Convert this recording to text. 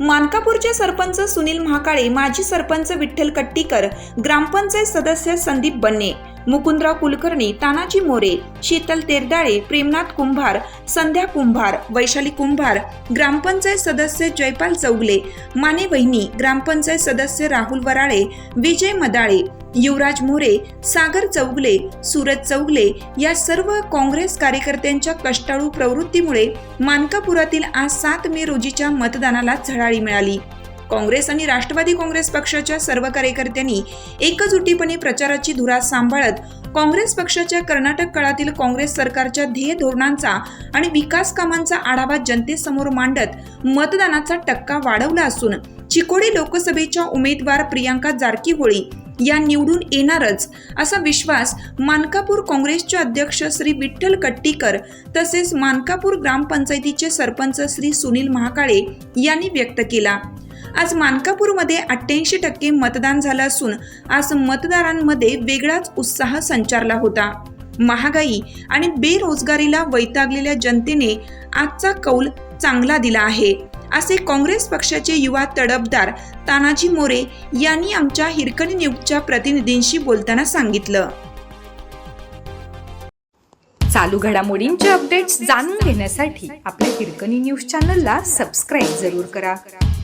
मानकापूरचे सरपंच सुनील महाकाळे माजी सरपंच विठ्ठल कट्टीकर ग्रामपंचायत सदस्य संदीप बन्ने मुकुंदराव कुलकर्णी तानाजी मोरे शीतल तेरदाळे प्रेमनाथ कुंभार संध्या कुंभार वैशाली कुंभार ग्रामपंचायत सदस्य जयपाल चौगले माने वहिनी ग्रामपंचायत सदस्य राहुल वराळे विजय मदाळे युवराज मोरे सागर चौगले सूरज चौगले या सर्व काँग्रेस कार्यकर्त्यांच्या कष्टाळू प्रवृत्तीमुळे मानकापुरातील आज सात मे रोजीच्या मतदानाला झळाळी मिळाली. काँग्रेस आणि राष्ट्रवादी काँग्रेस पक्षाच्या सर्व कार्यकर्त्यांनी एकजुटीपणे प्रचाराची धुरा सांभाळत काँग्रेस पक्षाच्या कर्नाटक काळातील काँग्रेस सरकारच्या ध्येय धोरणांचा आणि विकास कामांचा आढावा जनतेसमोर मांडत मतदानाचा टक्का वाढवला असून चिकोडी लोकसभेच्या उमेदवार प्रियांका जारकीहोळी या निवडून येणारच असा विश्वास मानकापूर काँग्रेसचे अध्यक्ष श्री विठ्ठल कट्टीकर तसेच मानकापूर ग्रामपंचायतीचे सरपंच श्री सुनील महाकाळे यांनी व्यक्त केला. आज मानकापूरमध्ये अठ्ठ्याऐंशी टक्के मतदान झालं असून आज मतदारांमध्ये वेगळाच उत्साह संचारला होता. महागाई आणि बेरोजगारीला वैतागलेल्या जनतेने आजचा कौल चांगला दिला आहे. असे काँग्रेस पक्षाचे युवा तडफदार तानाजी मोरे यांनी आमच्या हिरकणी न्यूजच्या प्रतिनिधींशी बोलताना सांगितलं. चालू घडामोडींचे अपडेट्स जाणून घेण्यासाठी आपल्या हिरकणी न्यूज चॅनलला सबस्क्राईब जरूर करा.